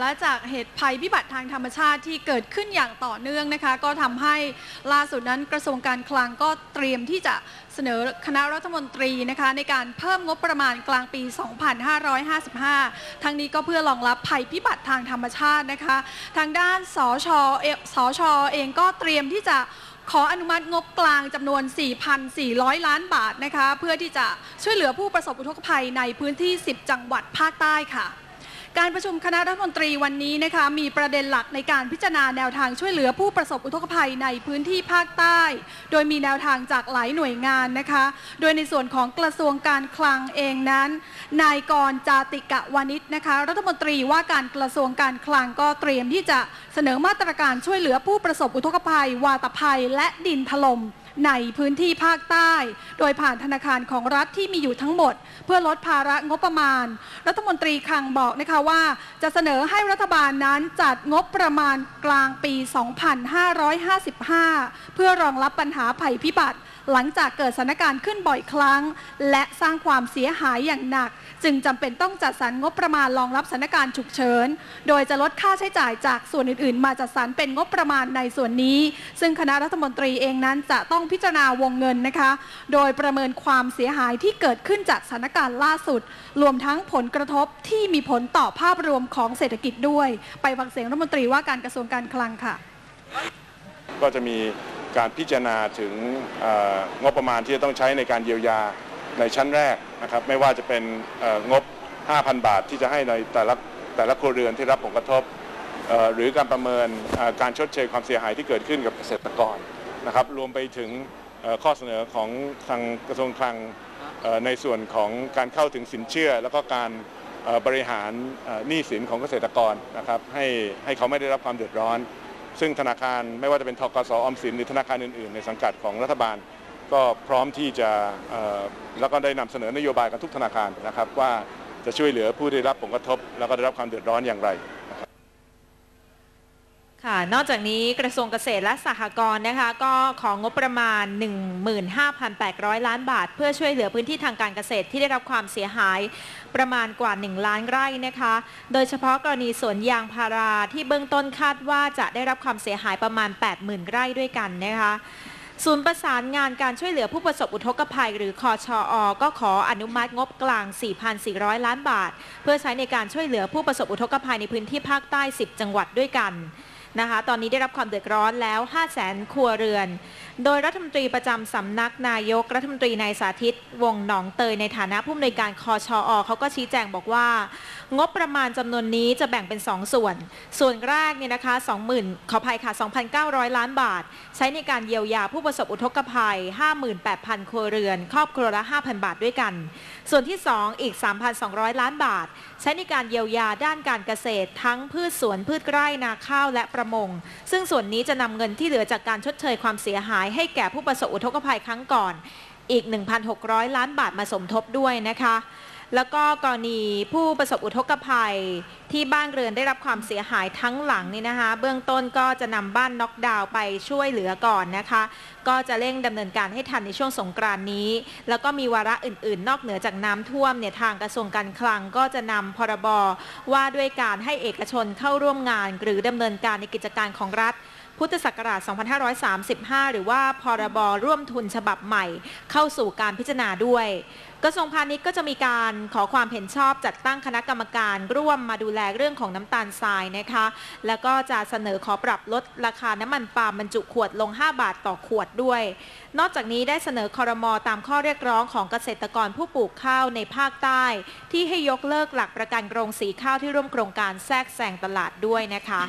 และจากเหตุภัยพิบัติทางธรรมชาติที่เกิดขึ้นอย่างต่อเนื่องนะคะ ก็ทำให้ล่าสุดนั้นกระทรวงการคลังก็เตรียมที่จะเสนอคณะรัฐมนตรีนะคะ ในการเพิ่มงบประมาณกลางปี 2555 ทั้งนี้ก็เพื่อรองรับภัยพิบัติทางธรรมชาตินะคะ ทางด้านสชเอสชเองก็เตรียมที่จะขออนุมัติงบกลางจำนวน 4,400 ล้านบาทนะคะ เพื่อที่จะช่วยเหลือผู้ประสบอุทกภัยในพื้นที่ 10 จังหวัดภาคใต้ค่ะ การประชุมคณะรัฐมนตรีวันนี้นะคะมีประเด็นหลักในการพิจารณาแนวทางช่วยเหลือผู้ประสบอุทกภัยในพื้นที่ภาคใต้ โดยมีแนวทางจากหลายหน่วยงานนะคะ โดยในส่วนของกระทรวงการคลังเองนั้น นายกรจาติกะวานิชนะคะ รัฐมนตรีว่าการกระทรวงการคลังก็เตรียมที่จะเสนอมาตรการช่วยเหลือผู้ประสบอุทกภัย วาตภัย และดินถล่มในพื้นที่ภาคใต้ โดยผ่านธนาคารของรัฐที่มีอยู่ทั้งหมด เพื่อลดภาระงบประมาณ รัฐมนตรีคลังบอกนะคะว่า จะเสนอให้รัฐบาลนั้นจัดงบประมาณกลางปี 2555 เพื่อรองรับปัญหาภัยพิบัติ หลังจากเกิดสถานการณ์ขึ้นบ่อยครั้ง และสร้างความเสียหายอย่างหนัก จึงจำเป็นต้องจัดสรรงบประมาณรองรับสถานการณ์ฉุกเฉิน โดยจะลดค่าใช้จ่ายจากส่วนอื่น ๆ มาจัดสรรเป็นงบประมาณในส่วนนี้ ซึ่งคณะรัฐมนตรีเองนั้นจะต้องพิจารณาวงเงินนะคะ โดยประเมินความเสียหายที่เกิดขึ้นจากสถานการณ์ล่าสุด รวมทั้งผลกระทบที่มีผลต่อภาพรวมของเศรษฐกิจด้วย ไปฟังเสียงรัฐมนตรีว่าการกระทรวงการคลังค่ะ ก็จะมี การพิจารณาถึงงบประมาณที่จะต้องใช้ในการเยียวยาในชั้นแรกนะครับไม่ว่าจะเป็นงบ 5,000 บาทที่จะให้ในแต่ละแต่ละครัวเรือนที่รับผลกระทบ หรือการประเมินการชดเชยความเสียหายที่เกิดขึ้นกับเกษตรกรนะครับรวมไปถึงข้อเสนอของทางกระทรวงคลังในส่วนของการเข้าถึงสินเชื่อ แล้วก็การบริหารหนี้สินของเกษตรกรนะครับให้ให้เขาไม่ได้รับความเดือดร้อน ซึ่งธนาคารไม่ว่าจะเป็นทกสออมสินหรือธนาคารอื่นๆ ในสังกัดของรัฐบาล ก็พร้อมที่จะแล้วก็ได้นำเสนอนโยบายกันทุกธนาคารนะครับว่าจะช่วยเหลือผู้ได้รับผลกระทบ แล้วก็ได้รับความเดือดร้อนอย่างไร ค่ะ นอกจากนี้กระทรวงเกษตรและสหกรณ์นะคะ ก็ของงบประมาณ 15,800 ล้านบาท เพื่อช่วยเหลือพื้นที่ทางการเกษตรที่ได้รับความเสียหายประมาณกว่า 1 ล้านไร่นะคะ โดยเฉพาะกรณีสวนยางพาราที่เบื้องต้นคาดว่าจะได้รับความเสียหายประมาณ 80,000 ไร่ด้วยกันนะคะศูนย์ประสานงานการช่วยเหลือผู้ประสบอุทกภัย หรือคอชอก็ขออนุมัติงบกลาง 4,400 ล้านบาท เพื่อใช้ในการช่วยเหลือผู้ประสบอุทกภัยในพื้นที่ภาคใต้ 10 จังหวัดด้วยกัน นะคะ ตอนนี้ได้รับความเดือดร้อนแล้ว 5 0 0แสนครัวเรือน โดยรัฐมนตรีประจำสำนักนายกรัฐมนตรีนายสาธิต วงศ์หนองเตยในฐานะผู้อำนวยการคอชออเขาก็ชี้แจงบอกว่า งบประมาณจำนวนนี้จะแบ่งเป็น 2 ส่วน ส่วนแรกเนี่ยนะคะ20,000ขออภัยค่ะ 2,900 ล้านบาท ใช้ในการเยียวยาผู้ประสบอุทกภัย 58,000 ครัวเรือน ครอบครัวละ 5,000 บาทด้วยกัน ส่วนที่ 2 อีก 3,200 ล้านบาท ใช้ในการเยียวยาด้านการเกษตร ทั้งพืชสวนพืชไร่นาข้าวและประมง ซึ่งส่วนนี้จะนำเงินที่เหลือจากการชดเชยความเสียหายให้แก่ผู้ประสบอุทกภัยครั้งก่อน อีก 1,600 ล้านบาทมาสมทบด้วยนะคะ แล้วก็กรณีผู้ประสบอุทกภัยที่บ้านเรือนได้รับความเสียหายทั้งหลังนี่นะคะ เบื้องต้นก็จะนำบ้านน็อกดาวน์ไปช่วยเหลือก่อนนะคะ ก็จะเร่งดำเนินการให้ทันในช่วงสงกรานนี้ แล้วก็มีวาระอื่น ๆ นอกเหนือจากน้ำท่วมเนี่ยทางกระทรวงการคลังก็จะนำพรบว่าด้วยการให้เอกชนเข้าร่วมงาน หรือดำเนินการในกิจการของรัฐ พุทธศักราช 2535 หรือว่าพรบร่วมทุนฉบับใหม่ เข้าสู่การพิจารณาด้วยกระทรวงพาณิชย์ก็จะมีการขอความเห็นชอบจัดตั้งคณะกรรมการร่วมมาดูแลเรื่องของน้ำตาลทรายนะคะ แล้วก็จะเสนอขอปรับลดราคาน้ำมันปาล์มบรรจุขวดลง 5 บาทต่อขวดด้วย นอกจากนี้ได้เสนอคอรมอตามข้อเรียกร้องของเกษตรกรผู้ปลูกข้าวในภาคใต้ ที่ให้ยกเลิกหลักประกันโรงสีข้าวที่ร่วมโครงการแทรกแซงตลาดด้วยนะคะ